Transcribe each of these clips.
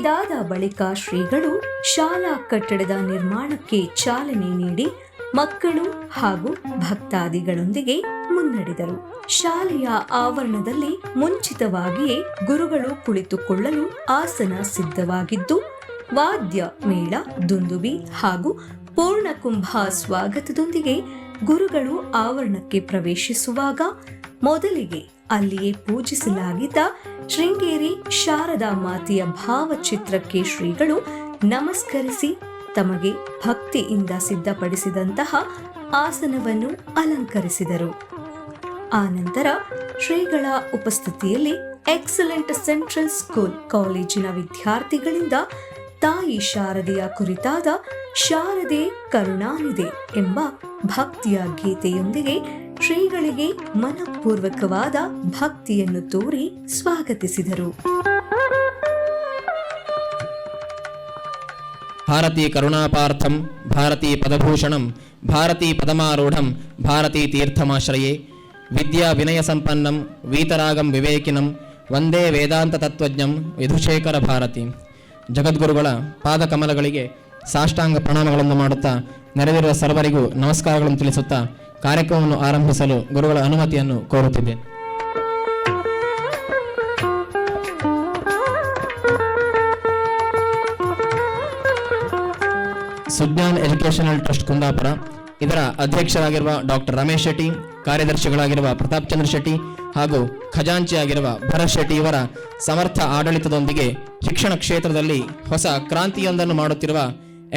ಇದಾದ ಬಳಿಕ ಶ್ರೀಗಳು ಶಾಲಾ ಕಟ್ಟಡದ ನಿರ್ಮಾಣಕ್ಕೆ ಚಾಲನೆ ನೀಡಿ ಮಕ್ಕಳು ಹಾಗೂ ಭಕ್ತಾದಿಗಳೊಂದಿಗೆ ಮುನ್ನಡೆದರು. ಶಾಲೆಯ ಆವರಣದಲ್ಲಿ ಮುಂಚಿತವಾಗಿಯೇ ಗುರುಗಳು ಕುಳಿತುಕೊಳ್ಳಲು ಆಸನ ಸಿದ್ಧವಾಗಿದ್ದು, ವಾದ್ಯ ಮೇಳ, ದುಂದುಬಿ ಹಾಗೂ ಪೂರ್ಣಕುಂಭ ಸ್ವಾಗತದೊಂದಿಗೆ ಗುರುಗಳು ಆವರಣಕ್ಕೆ ಪ್ರವೇಶಿಸುವಾಗ ಮೊದಲಿಗೆ ಅಲ್ಲಿಯೇ ಪೂಜಿಸಲಾಗಿದ್ದ ಶೃಂಗೇರಿ ಶಾರದಾ ಮಾತೆಯ ಭಾವಚಿತ್ರಕ್ಕೆ ಶ್ರೀಗಳು ನಮಸ್ಕರಿಸಿ ತಮಗೆ ಭಕ್ತಿಯಿಂದ ಸಿದ್ಧಪಡಿಸಿದಂತಹ ಆಸನವನ್ನು ಅಲಂಕರಿಸಿದರು. ಆನಂತರ ಶ್ರೀಗಳ ಉಪಸ್ಥಿತಿಯಲ್ಲಿ ಎಕ್ಸಲೆಂಟ್ ಸೆಂಟ್ರಲ್ ಸ್ಕೂಲ್ ಕಾಲೇಜಿನ ವಿದ್ಯಾರ್ಥಿಗಳಿಂದ ತಾಯಿ ಶಾರದೆಯ ಕುರಿತಾದ ಶಾರದೆ ಕರುಣಾನಿದೆ ಎಂಬ ಭಕ್ತಿಯ ಗೀತೆಯೊಂದಿಗೆ ಶ್ರೀಗಳಿಗೆ ಮನಪೂರ್ವಕವಾದ ಭಕ್ತಿಯನ್ನು ತೋರಿ ಸ್ವಾಗತಿಸಿದರು. ಭಾರತೀ ಕರುಣಾಪಾರ್ಥಂ, ಭಾರತೀ ಪದಭೂಷಣಂ, ಭಾರತೀ ಪದಮಾರೂಢಂ, ಭಾರತೀ ತೀರ್ಥಮಾಶ್ರಯೇ. ವಿದ್ಯಾ ವಿನಯ ಸಂಪನ್ನಂ, ವೀತರಾಗಂ ವಿವೇಕಿನಂ, ವಂದೇ ವೇದಾಂತ ತತ್ವಜ್ಞಂ, ವಿಧುಶೇಖರ ಭಾರತಿ. ಜಗದ್ಗುರುಗಳ ಪಾದಕಮಲಗಳಿಗೆ ಸಾಷ್ಟಾಂಗ ಪ್ರಣಾಮಗಳನ್ನು ಮಾಡುತ್ತಾ, ನೆರೆದಿರುವ ಸರ್ವರಿಗೂ ನಮಸ್ಕಾರಗಳನ್ನು ತಿಳಿಸುತ್ತಾ ಕಾರ್ಯಕ್ರಮವನ್ನು ಆರಂಭಿಸಲು ಗುರುಗಳ ಅನುಮತಿಯನ್ನು ಕೋರುತ್ತಿದ್ದೇನೆ. ಸುಜ್ಞಾನ್ ಎಜುಕೇಶನಲ್ ಟ್ರಸ್ಟ್ ಕುಂದಾಪುರ, ಇದರ ಅಧ್ಯಕ್ಷರಾಗಿರುವ ಡಾಕ್ಟರ್ ರಮೇಶ್ ಶೆಟ್ಟಿ, ಕಾರ್ಯದರ್ಶಿಗಳಾಗಿರುವ ಪ್ರತಾಪ್ ಚಂದ್ರ ಶೆಟ್ಟಿ ಹಾಗೂ ಖಜಾಂಚಿಯಾಗಿರುವ ಭರತ್ ಶೆಟ್ಟಿ ಇವರ ಸಮರ್ಥ ಆಡಳಿತದೊಂದಿಗೆ ಶಿಕ್ಷಣ ಕ್ಷೇತ್ರದಲ್ಲಿ ಹೊಸ ಕ್ರಾಂತಿಯೊಂದನ್ನು ಮಾಡುತ್ತಿರುವ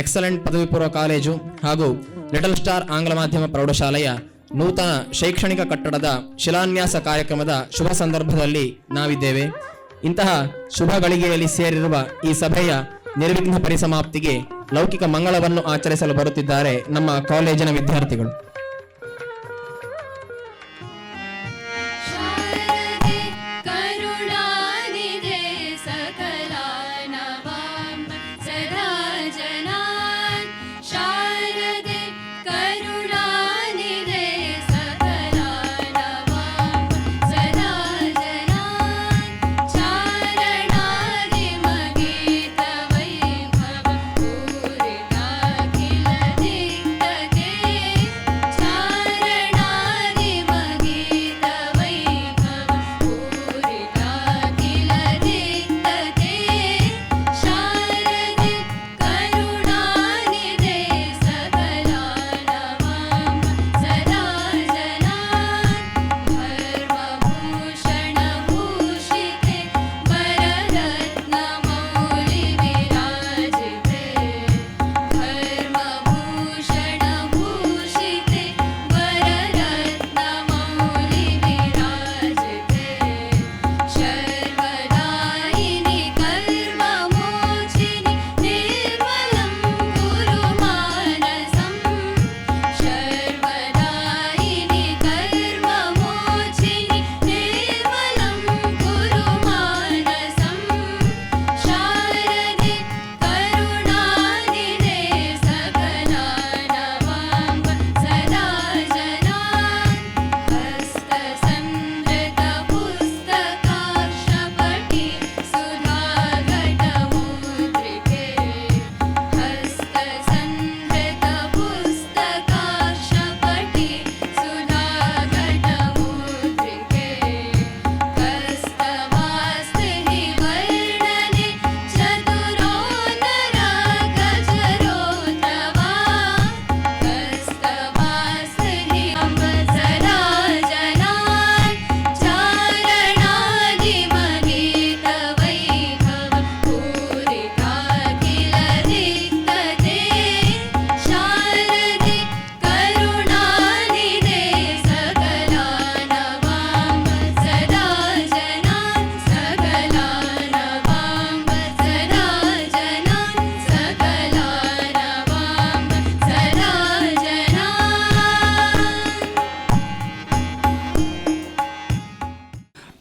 ಎಕ್ಸಲೆಂಟ್ ಪದವಿ ಪೂರ್ವ ಕಾಲೇಜು ಹಾಗೂ ಲಿಟಲ್ ಸ್ಟಾರ್ ಆಂಗ್ಲ ಮಾಧ್ಯಮ ಪ್ರೌಢಶಾಲೆಯ ನೂತನ ಶೈಕ್ಷಣಿಕ ಕಟ್ಟಡದ ಶಿಲಾನ್ಯಾಸ ಕಾರ್ಯಕ್ರಮದ ಶುಭ ಸಂದರ್ಭದಲ್ಲಿ ನಾವಿದ್ದೇವೆ. ಇಂತಹ ಶುಭ ಗಳಿಗೆಯಲ್ಲಿ ಸೇರಿರುವ ಈ ಸಭೆಯ ನಿರ್ವಿಘ್ನ ಪರಿಸಮಾಪ್ತಿಗೆ ಲೌಕಿಕ ಮಂಗಳವನ್ನು ಆಚರಿಸಲು ಬರುತ್ತಿದ್ದಾರೆ ನಮ್ಮ ಕಾಲೇಜಿನ ವಿದ್ಯಾರ್ಥಿಗಳು.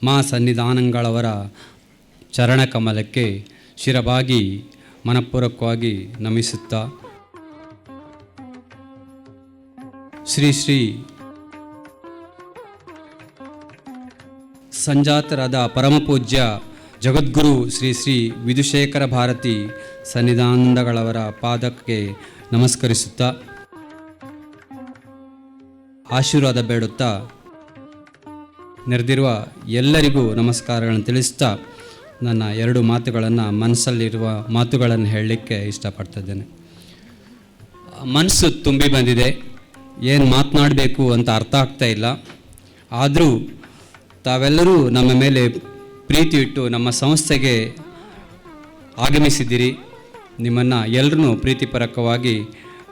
ಮಾ ಸನ್ನಿಧಾನಗಳವರ ಚರಣಕಮಲಕ್ಕೆ ಶಿರಬಾಗಿ ಮನಪೂರ್ವಕವಾಗಿ ನಮಿಸುತ್ತಾ. ಶ್ರೀ ಶ್ರೀ ಸಂಜಾತರಾದ ಪರಮಪೂಜ್ಯ ಜಗದ್ಗುರು ಶ್ರೀ ಶ್ರೀ ವಿಧುಶೇಖರ ಭಾರತಿ ಸನ್ನಿಧಾನಗಳವರ ಪಾದಕ್ಕೆ ನಮಸ್ಕರಿಸುತ್ತಾ. ಆಶೀರ್ವಾದ ಬೇಡುತ್ತಾ. ನೆರೆದಿರುವ ಎಲ್ಲರಿಗೂ ನಮಸ್ಕಾರಗಳನ್ನು ತಿಳಿಸ್ತಾ ನನ್ನ ಎರಡು ಮಾತುಗಳನ್ನು ಮನಸ್ಸಲ್ಲಿರುವ ಮಾತುಗಳನ್ನು ಹೇಳಲಿಕ್ಕೆ ಇಷ್ಟಪಡ್ತಿದ್ದೇನೆ. ಮನಸ್ಸು ತುಂಬಿ ಬಂದಿದೆ. ಏನು ಮಾತನಾಡಬೇಕು ಅಂತ ಅರ್ಥ ಆಗ್ತಾ ಇಲ್ಲ. ಆದರೂ ತಾವೆಲ್ಲರೂ ನಮ್ಮ ಮೇಲೆ ಪ್ರೀತಿ ಇಟ್ಟು ನಮ್ಮ ಸಂಸ್ಥೆಗೆ ಆಗಮಿಸಿದ್ದೀರಿ. ನಿಮ್ಮನ್ನು ಎಲ್ಲರನ್ನೂ ಪ್ರೀತಿಪರಕವಾಗಿ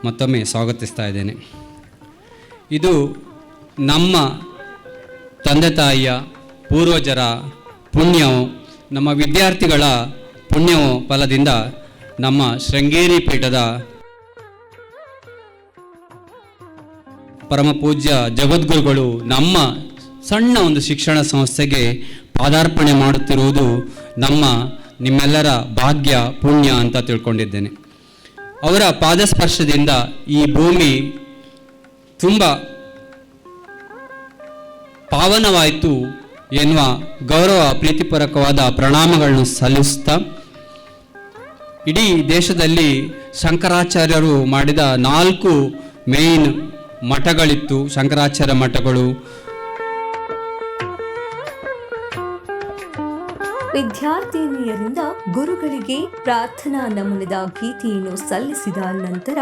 ಮತ್ತೊಮ್ಮೆ ಸ್ವಾಗತಿಸ್ತಾ ಇದ್ದೇನೆ. ಇದು ನಮ್ಮ ತಂದೆ ತಾಯಿಯ ಪೂರ್ವಜರ ಪುಣ್ಯವು, ನಮ್ಮ ವಿದ್ಯಾರ್ಥಿಗಳ ಪುಣ್ಯವು ಫಲದಿಂದ ನಮ್ಮ ಶೃಂಗೇರಿ ಪೀಠದ ಪರಮ ಪೂಜ್ಯ ಜಗದ್ಗುರುಗಳು ನಮ್ಮ ಸಣ್ಣ ಒಂದು ಶಿಕ್ಷಣ ಸಂಸ್ಥೆಗೆ ಪಾದಾರ್ಪಣೆ ಮಾಡುತ್ತಿರುವುದು ನಮ್ಮ ನಿಮ್ಮೆಲ್ಲರ ಭಾಗ್ಯ, ಪುಣ್ಯ ಅಂತ ತಿಳ್ಕೊಂಡಿದ್ದೇನೆ. ಅವರ ಪಾದಸ್ಪರ್ಶದಿಂದ ಈ ಭೂಮಿ ತುಂಬ ಪಾವನವಾಯಿತು ಎನ್ನುವ ಗೌರವ ಪ್ರೀತಿಪೂರಕವಾದ ಪ್ರಣಾಮಗಳನ್ನು ಸಲ್ಲಿಸ್ತಾ ಇಡೀ ದೇಶದಲ್ಲಿ ಶಂಕರಾಚಾರ್ಯರು ಮಾಡಿದ ನಾಲ್ಕು ಮೇನ್ ಮಠಗಳಿತ್ತು. ಶಂಕರಾಚಾರ್ಯ ಮಠಗಳು. ವಿದ್ಯಾರ್ಥಿನಿಯರಿಂದ ಗುರುಗಳಿಗೆ ಪ್ರಾರ್ಥನಾ ನಮನದ ಗೀತೆಯನ್ನು ಸಲ್ಲಿಸಿದ ನಂತರ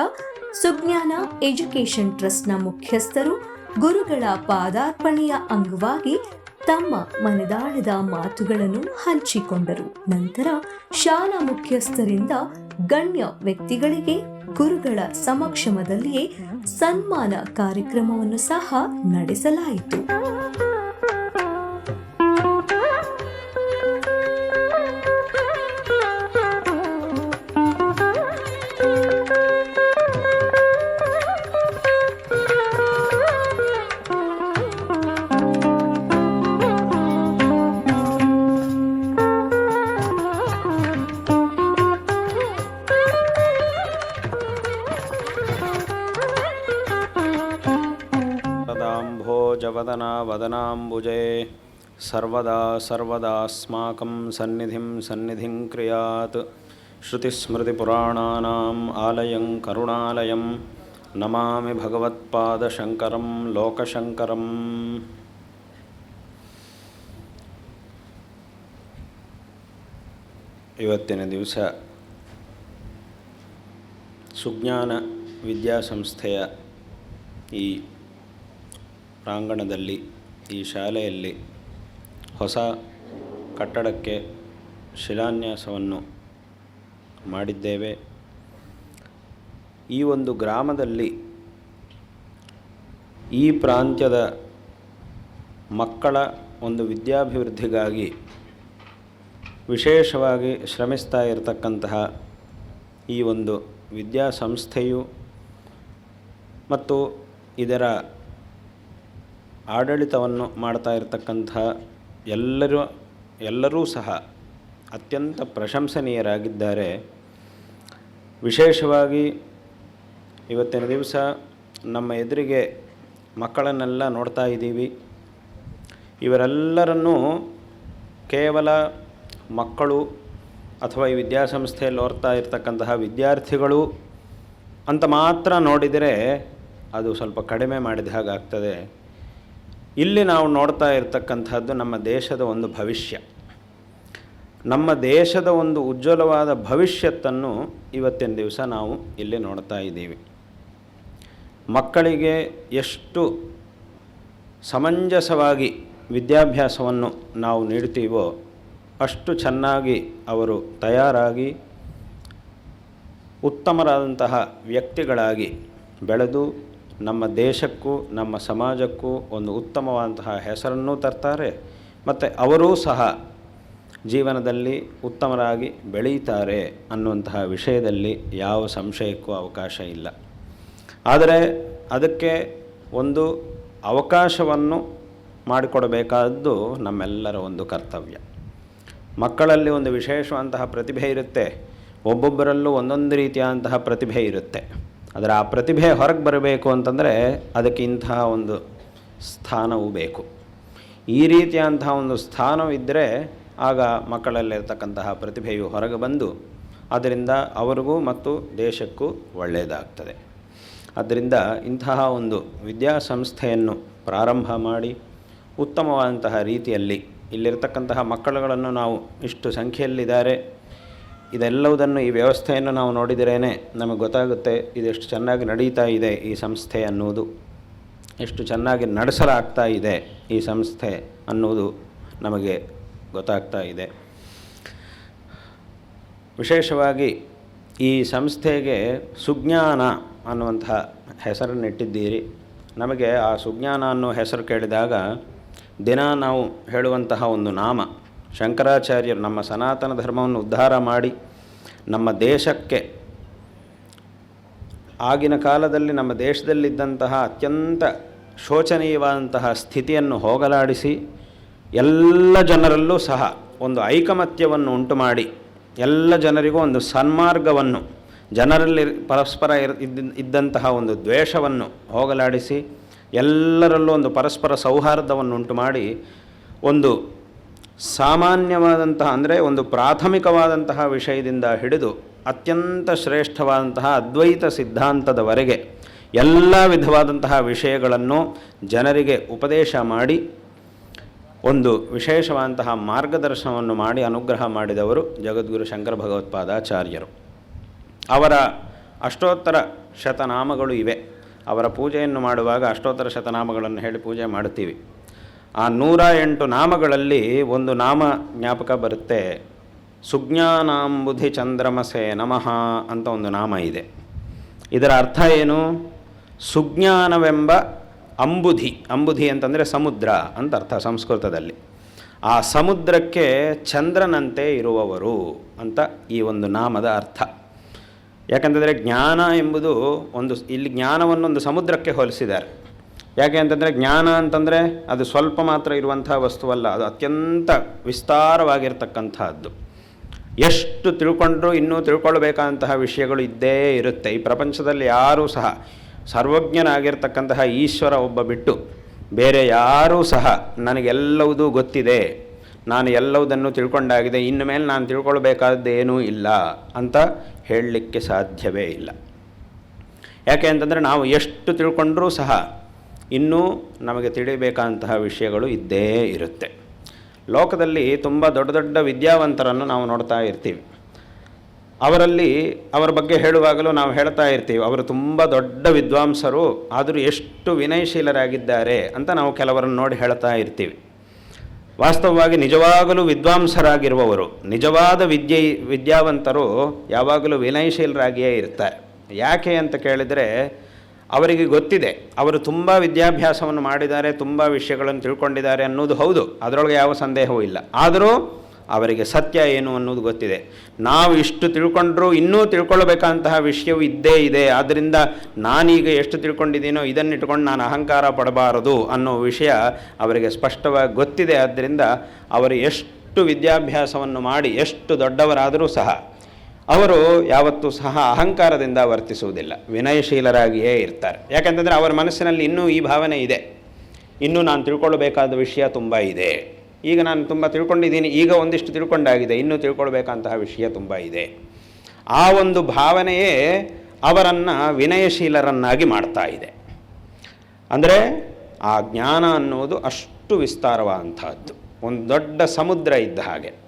ಸುಜ್ಞಾನ ಎಜುಕೇಶನ್ ಟ್ರಸ್ಟ್ನ ಮುಖ್ಯಸ್ಥರು ಗುರುಗಳ ಪಾದಾರ್ಪಣೆಯ ಅಂಗವಾಗಿ ತಮ್ಮ ಮನದಾಳದ ಮಾತುಗಳನ್ನು ಹಂಚಿಕೊಂಡರು. ನಂತರ ಶಾಲಾ ಮುಖ್ಯಸ್ಥರಿಂದ ಗಣ್ಯ ವ್ಯಕ್ತಿಗಳಿಗೆ ಗುರುಗಳ ಸಮಕ್ಷಮದಲ್ಲಿಯೇ ಸನ್ಮಾನ ಕಾರ್ಯಕ್ರಮವನ್ನು ಸಹ ನಡೆಸಲಾಯಿತು. वदनाम्बुजे सर्वदा सर्वदास्माकं सन्निधिं सन्निधिं क्रियात् श्रुतिस्मृतिपुराणानाम् आलयं करुणालयं नमामि भगवत्पादशङ्करं लोकशङ्करम् ಇವತ್ತಿನ ದಿವಸ ಸುಜ್ಞಾನ ವಿದ್ಯಾಸಂಸ್ಥೆಯ ಈ ಪ್ರಾಂಗಣದಲ್ಲಿ, ಈ ಶಾಲೆಯಲ್ಲಿ ಹೊಸ ಕಟ್ಟಡಕ್ಕೆ ಶಿಲಾನ್ಯಾಸವನ್ನು ಮಾಡಿದ್ದೇವೆ. ಈ ಒಂದು ಗ್ರಾಮದಲ್ಲಿ ಈ ಪ್ರಾಂತ್ಯದ ಮಕ್ಕಳ ಒಂದು ವಿದ್ಯಾಭಿವೃದ್ಧಿಗಾಗಿ ವಿಶೇಷವಾಗಿ ಶ್ರಮಿಸ್ತಾ ಇರತಕ್ಕಂತಹ ಈ ಒಂದು ವಿದ್ಯಾಸಂಸ್ಥೆಯು ಮತ್ತು ಇದರ ಆಡಳಿತವನ್ನು ಮಾಡ್ತಾ ಇರತಕ್ಕಂಥ ಎಲ್ಲರೂ ಎಲ್ಲರೂ ಸಹ ಅತ್ಯಂತ ಪ್ರಶಂಸನೀಯರಾಗಿದ್ದಾರೆ. ವಿಶೇಷವಾಗಿ ಇವತ್ತಿನ ದಿವಸ ನಮ್ಮ ಎದುರಿಗೆ ಮಕ್ಕಳನ್ನೆಲ್ಲ ನೋಡ್ತಾ ಇದ್ದೀವಿ. ಇವರೆಲ್ಲರನ್ನೂ ಕೇವಲ ಮಕ್ಕಳು ಅಥವಾ ಈ ವಿದ್ಯಾಸಂಸ್ಥೆಯಲ್ಲಿ ಓರ್ತಾ ಇರತಕ್ಕಂತಹ ವಿದ್ಯಾರ್ಥಿಗಳು ಅಂತ ಮಾತ್ರ ನೋಡಿದರೆ ಅದು ಸ್ವಲ್ಪ ಕಡಿಮೆ ಮಾಡಿದ ಹಾಗಾಗ್ತದೆ ಇಲ್ಲಿ ನಾವು ನೋಡ್ತಾ ಇರತಕ್ಕಂಥದ್ದು ನಮ್ಮ ದೇಶದ ಒಂದು ಭವಿಷ್ಯ. ನಮ್ಮ ದೇಶದ ಒಂದು ಉಜ್ವಲವಾದ ಭವಿಷ್ಯತ್ತನ್ನು ಇವತ್ತಿನ ದಿವಸ ನಾವು ಇಲ್ಲಿ ನೋಡ್ತಾ ಇದ್ದೀವಿ. ಮಕ್ಕಳಿಗೆ ಎಷ್ಟು ಸಮಂಜಸವಾಗಿ ವಿದ್ಯಾಭ್ಯಾಸವನ್ನು ನಾವು ನೀಡ್ತೀವೋ ಅಷ್ಟು ಚೆನ್ನಾಗಿ ಅವರು ತಯಾರಾಗಿ ಉತ್ತಮರಾದಂತಹ ವ್ಯಕ್ತಿಗಳಾಗಿ ಬೆಳೆದು ನಮ್ಮ ದೇಶಕ್ಕೂ, ನಮ್ಮ ಸಮಾಜಕ್ಕೂ ಒಂದು ಉತ್ತಮವಾದಂತಹ ಹೆಸರನ್ನು ತರ್ತಾರೆ. ಮತ್ತು ಅವರೂ ಸಹ ಜೀವನದಲ್ಲಿ ಉತ್ತಮರಾಗಿ ಬೆಳೀತಾರೆ ಅನ್ನುವಂತಹ ವಿಷಯದಲ್ಲಿ ಯಾವ ಸಂಶಯಕ್ಕೂ ಅವಕಾಶ ಇಲ್ಲ. ಆದರೆ ಅದಕ್ಕೆ ಒಂದು ಅವಕಾಶವನ್ನು ಮಾಡಿಕೊಡಬೇಕಾದ್ದು ನಮ್ಮೆಲ್ಲರ ಒಂದು ಕರ್ತವ್ಯ. ಮಕ್ಕಳಲ್ಲಿ ಒಂದು ವಿಶೇಷವಂತಹ ಪ್ರತಿಭೆ ಇರುತ್ತೆ. ಒಬ್ಬೊಬ್ಬರಲ್ಲೂ ಒಂದೊಂದು ರೀತಿಯಾದಂತಹ ಪ್ರತಿಭೆ ಇರುತ್ತೆ. ಆದರೆ ಆ ಪ್ರತಿಭೆ ಹೊರಗೆ ಬರಬೇಕು ಅಂತಂದರೆ ಅದಕ್ಕೆ ಇಂತಹ ಒಂದು ಸ್ಥಾನವೂ ಬೇಕು. ಈ ರೀತಿಯಾದಂತಹ ಒಂದು ಸ್ಥಾನವಿದ್ದರೆ ಆಗ ಮಕ್ಕಳಲ್ಲಿರ್ತಕ್ಕಂತಹ ಪ್ರತಿಭೆಯು ಹೊರಗೆ ಬಂದು ಅದರಿಂದ ಅವರಿಗೂ ಮತ್ತು ದೇಶಕ್ಕೂ ಒಳ್ಳೆಯದಾಗ್ತದೆ. ಆದ್ದರಿಂದ ಇಂತಹ ಒಂದು ವಿದ್ಯಾಸಂಸ್ಥೆಯನ್ನು ಪ್ರಾರಂಭ ಮಾಡಿ ಉತ್ತಮವಾದಂತಹ ರೀತಿಯಲ್ಲಿ ಇಲ್ಲಿರ್ತಕ್ಕಂತಹ ಮಕ್ಕಳುಗಳನ್ನು ನಾವು ಇಷ್ಟು ಸಂಖ್ಯೆಯಲ್ಲಿದ್ದಾರೆ. ಇದೆಲ್ಲವುದನ್ನು ಈ ವ್ಯವಸ್ಥೆಯನ್ನು ನಾವು ನೋಡಿದರೇ ನಮಗೆ ಗೊತ್ತಾಗುತ್ತೆ ಇದೆಷ್ಟು ಚೆನ್ನಾಗಿ ನಡೀತಾ ಇದೆ ಈ ಸಂಸ್ಥೆ ಅನ್ನುವುದು. ಎಷ್ಟು ಚೆನ್ನಾಗಿ ನಡೆಸಲಾಗ್ತಾ ಇದೆ ಈ ಸಂಸ್ಥೆ ಅನ್ನುವುದು ನಮಗೆ ಗೊತ್ತಾಗ್ತಾ ಇದೆ. ವಿಶೇಷವಾಗಿ ಈ ಸಂಸ್ಥೆಗೆ ಸುಜ್ಞಾನ ಅನ್ನುವಂತಹ ಹೆಸರನ್ನಿಟ್ಟಿದ್ದೀರಿ. ನಮಗೆ ಆ ಸುಜ್ಞಾನ ಅನ್ನೋ ಹೆಸರು ಕೇಳಿದಾಗ ದಿನ ನಾವು ಹೇಳುವಂತಹ ಒಂದು ನಾಮ ಶಂಕರಾಚಾರ್ಯರು ನಮ್ಮ ಸನಾತನ ಧರ್ಮವನ್ನು ಉದ್ಧಾರ ಮಾಡಿ ನಮ್ಮ ದೇಶಕ್ಕೆ ಆಗಿನ ಕಾಲದಲ್ಲಿ ನಮ್ಮ ದೇಶದಲ್ಲಿದ್ದಂತಹ ಅತ್ಯಂತ ಶೋಚನೀಯವಾದಂತಹ ಸ್ಥಿತಿಯನ್ನು ಹೋಗಲಾಡಿಸಿ ಎಲ್ಲ ಜನರಲ್ಲೂ ಸಹ ಒಂದು ಐಕಮತ್ಯವನ್ನು ಉಂಟು ಮಾಡಿ ಎಲ್ಲ ಜನರಿಗೂ ಒಂದು ಸನ್ಮಾರ್ಗವನ್ನು ಜನರಲ್ಲಿ ಪರಸ್ಪರ ಇದ್ದಂತಹ ಒಂದು ದ್ವೇಷವನ್ನು ಹೋಗಲಾಡಿಸಿ ಎಲ್ಲರಲ್ಲೂ ಒಂದು ಪರಸ್ಪರ ಸೌಹಾರ್ದವನ್ನು ಉಂಟು ಮಾಡಿ ಒಂದು ಸಾಮಾನ್ಯವಾದಂತಹ ಅಂದರೆ ಒಂದು ಪ್ರಾಥಮಿಕವಾದಂತಹ ವಿಷಯದಿಂದ ಹಿಡಿದು ಅತ್ಯಂತ ಶ್ರೇಷ್ಠವಾದಂತಹ ಅದ್ವೈತ ಸಿದ್ಧಾಂತದವರೆಗೆ ಎಲ್ಲ ವಿಧವಾದಂತಹ ವಿಷಯಗಳನ್ನು ಜನರಿಗೆ ಉಪದೇಶ ಮಾಡಿ, ಒಂದು ವಿಶೇಷವಾದಂತಹ ಮಾರ್ಗದರ್ಶನವನ್ನು ಮಾಡಿ ಅನುಗ್ರಹ ಮಾಡಿದವರು ಜಗದ್ಗುರು ಶಂಕರ ಭಗವತ್ಪಾದಾಚಾರ್ಯರು. ಅವರ ಅಷ್ಟೋತ್ತರ ಶತನಾಮಗಳು ಇವೆ. ಅವರ ಪೂಜೆಯನ್ನು ಮಾಡುವಾಗ ಅಷ್ಟೋತ್ತರ ಶತನಾಮಗಳನ್ನು ಹೇಳಿ ಪೂಜೆ ಮಾಡುತ್ತೀವಿ. ಆ ನೂರ ಎಂಟು ನಾಮಗಳಲ್ಲಿ ಒಂದು ನಾಮ ಜ್ಞಾಪಕ ಬರುತ್ತೆ. ಸುಜ್ಞಾನಾಂಬುಧಿ ಚಂದ್ರಮಸೆ ನಮಃ ಅಂತ ಒಂದು ನಾಮ ಇದೆ. ಇದರ ಅರ್ಥ ಏನು? ಸುಜ್ಞಾನವೆಂಬ ಅಂಬುಧಿ. ಅಂಬುಧಿ ಅಂತಂದರೆ ಸಮುದ್ರ ಅಂತ ಅರ್ಥ ಸಂಸ್ಕೃತದಲ್ಲಿ. ಆ ಸಮುದ್ರಕ್ಕೆ ಚಂದ್ರನಂತೆ ಇರುವವರು ಅಂತ ಈ ಒಂದು ನಾಮದ ಅರ್ಥ. ಯಾಕಂತಂದರೆ ಜ್ಞಾನ ಎಂಬುದು ಒಂದು, ಇಲ್ಲಿ ಜ್ಞಾನವನ್ನು ಒಂದು ಸಮುದ್ರಕ್ಕೆ ಹೋಲಿಸಿದ್ದಾರೆ. ಯಾಕೆ ಅಂತಂದರೆ ಜ್ಞಾನ ಅಂತಂದರೆ ಅದು ಸ್ವಲ್ಪ ಮಾತ್ರ ಇರುವಂಥ ವಸ್ತುವಲ್ಲ, ಅದು ಅತ್ಯಂತ ವಿಸ್ತಾರವಾಗಿರ್ತಕ್ಕಂಥದ್ದು ಎಷ್ಟು ತಿಳ್ಕೊಂಡ್ರೂ ಇನ್ನೂ ತಿಳ್ಕೊಳ್ಬೇಕಾದಂತಹ ವಿಷಯಗಳು ಇದ್ದೇ ಇರುತ್ತೆ. ಈ ಪ್ರಪಂಚದಲ್ಲಿ ಯಾರೂ ಸಹ ಸರ್ವಜ್ಞನಾಗಿರ್ತಕ್ಕಂತಹ ಈಶ್ವರ ಒಬ್ಬ ಬಿಟ್ಟು ಬೇರೆ ಯಾರೂ ಸಹ ನನಗೆಲ್ಲವುದೂ ಗೊತ್ತಿದೆ. ನಾನು ಎಲ್ಲವುದನ್ನು ತಿಳ್ಕೊಂಡಾಗಿದೆ. ಇನ್ನು ಮೇಲೆ ನಾನು ತಿಳ್ಕೊಳ್ಬೇಕಾದ್ದೇನೂ ಇಲ್ಲ ಅಂತ ಹೇಳಲಿಕ್ಕೆ ಸಾಧ್ಯವೇ ಇಲ್ಲ. ಯಾಕೆ ಅಂತಂದರೆ ನಾವು ಎಷ್ಟು ತಿಳ್ಕೊಂಡ್ರೂ ಸಹ ಇನ್ನೂ ನಮಗೆ ತಿಳಿಬೇಕಂತಹ ವಿಷಯಗಳು ಇದ್ದೇ ಇರುತ್ತೆ. ಲೋಕದಲ್ಲಿ ತುಂಬ ದೊಡ್ಡ ದೊಡ್ಡ ವಿದ್ಯಾವಂತರನ್ನು ನಾವು ನೋಡ್ತಾ ಇರ್ತೀವಿ. ಅವರಲ್ಲಿ ಅವರ ಬಗ್ಗೆ ಹೇಳುವಾಗಲೂ ನಾವು ಹೇಳ್ತಾ ಇರ್ತೀವಿ, ಅವರು ತುಂಬ ದೊಡ್ಡ ವಿದ್ವಾಂಸರು, ಆದರೂ ಎಷ್ಟು ವಿನಯಶೀಲರಾಗಿದ್ದಾರೆ ಅಂತ ನಾವು ಕೆಲವರನ್ನು ನೋಡಿ ಹೇಳ್ತಾ ಇರ್ತೀವಿ. ವಾಸ್ತವವಾಗಿ ನಿಜವಾಗಲೂ ವಿದ್ವಾಂಸರಾಗಿರುವವರು, ನಿಜವಾದ ವಿದ್ಯೆ, ವಿದ್ಯಾವಂತರು ಯಾವಾಗಲೂ ವಿನಯಶೀಲರಾಗಿಯೇ ಇರ್ತಾರೆ. ಯಾಕೆ ಅಂತ ಕೇಳಿದರೆ ಅವರಿಗೆ ಗೊತ್ತಿದೆ. ಅವರು ತುಂಬ ವಿದ್ಯಾಭ್ಯಾಸವನ್ನು ಮಾಡಿದ್ದಾರೆ, ತುಂಬ ವಿಷಯಗಳನ್ನು ತಿಳ್ಕೊಂಡಿದ್ದಾರೆ ಅನ್ನೋದು ಹೌದು. ಅದರೊಳಗೆ ಯಾವ ಸಂದೇಹವೂ ಇಲ್ಲ. ಆದರೂ ಅವರಿಗೆ ಸತ್ಯ ಏನು ಅನ್ನೋದು ಗೊತ್ತಿದೆ. ನಾವು ಇಷ್ಟು ತಿಳ್ಕೊಂಡ್ರೂ ಇನ್ನೂ ತಿಳ್ಕೊಳ್ಬೇಕಂತಹ ವಿಷಯವು ಇದ್ದೇ ಇದೆ. ಆದ್ದರಿಂದ ನಾನೀಗ ಎಷ್ಟು ತಿಳ್ಕೊಂಡಿದ್ದೀನೋ ಇದನ್ನಿಟ್ಕೊಂಡು ನಾನು ಅಹಂಕಾರ ಪಡಬಾರದು ಅನ್ನೋ ವಿಷಯ ಅವರಿಗೆ ಸ್ಪಷ್ಟವಾಗಿ ಗೊತ್ತಿದೆ. ಆದ್ದರಿಂದ ಅವರು ಎಷ್ಟು ವಿದ್ಯಾಭ್ಯಾಸವನ್ನು ಮಾಡಿ, ಎಷ್ಟು ದೊಡ್ಡವರಾದರೂ ಸಹ ಅವರು ಯಾವತ್ತೂ ಸಹ ಅಹಂಕಾರದಿಂದ ವರ್ತಿಸುವುದಿಲ್ಲ. ವಿನಯಶೀಲರಾಗಿಯೇ ಇರ್ತಾರೆ. ಯಾಕೆಂತಂದರೆ ಅವರ ಮನಸ್ಸಿನಲ್ಲಿ ಇನ್ನೂ ಈ ಭಾವನೆ ಇದೆ. ಇನ್ನೂ ನಾನು ತಿಳ್ಕೊಳ್ಬೇಕಾದ ವಿಷಯ ತುಂಬ ಇದೆ. ಈಗ ನಾನು ತುಂಬ ತಿಳ್ಕೊಂಡಿದ್ದೀನಿ. ಈಗ ಒಂದಿಷ್ಟು ತಿಳ್ಕೊಂಡಾಗಿದೆ. ಇನ್ನೂ ತಿಳ್ಕೊಳ್ಬೇಕಂತಹ ವಿಷಯ ತುಂಬ ಇದೆ. ಆ ಒಂದು ಭಾವನೆಯೇ ಅವರನ್ನು ವಿನಯಶೀಲರನ್ನಾಗಿ ಮಾಡ್ತಾ ಇದೆ. ಅಂದರೆ ಆ ಜ್ಞಾನ ಅನ್ನೋದು ಅಷ್ಟು ವಿಸ್ತಾರವಾದಂತಹದ್ದು ಒಂದು ದೊಡ್ಡ ಸಮುದ್ರ ಇದ್ದ ಹಾಗೆ.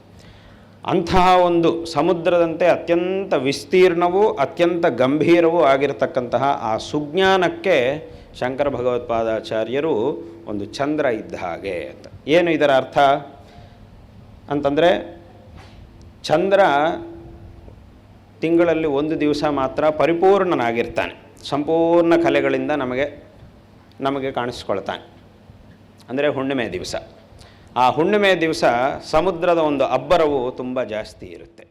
ಅಂತಹ ಒಂದು ಸಮುದ್ರದಂತೆ ಅತ್ಯಂತ ವಿಸ್ತೀರ್ಣವೂ ಅತ್ಯಂತ ಗಂಭೀರವೂ ಆಗಿರತಕ್ಕಂತಹ ಆ ಸುಜ್ಞಾನಕ್ಕೆ ಶಂಕರ ಭಗವತ್ಪಾದಾಚಾರ್ಯರು ಒಂದು ಚಂದ್ರ ಇದ್ದ ಹಾಗೆ ಅಂತ. ಏನು ಇದರ ಅರ್ಥ? ಅಂತಂದರೆ ಚಂದ್ರ ತಿಂಗಳಲ್ಲಿ ಒಂದು ದಿವಸ ಮಾತ್ರ ಪರಿಪೂರ್ಣನಾಗಿರ್ತಾನೆ. ಸಂಪೂರ್ಣ ಕಲೆಗಳಿಂದ ನಮಗೆ ನಮಗೆ ಕಾಣಿಸ್ಕೊಳ್ತಾನೆ. ಅಂದರೆ ಹುಣ್ಣಿಮೆ ದಿವಸ. ಆ ಹುಣ್ಣಿಮೆ ದಿವಸ ಸಮುದ್ರದ ಒಂದು ಅಬ್ಬರವು ತುಂಬ ಜಾಸ್ತಿ ಇರುತ್ತೆ.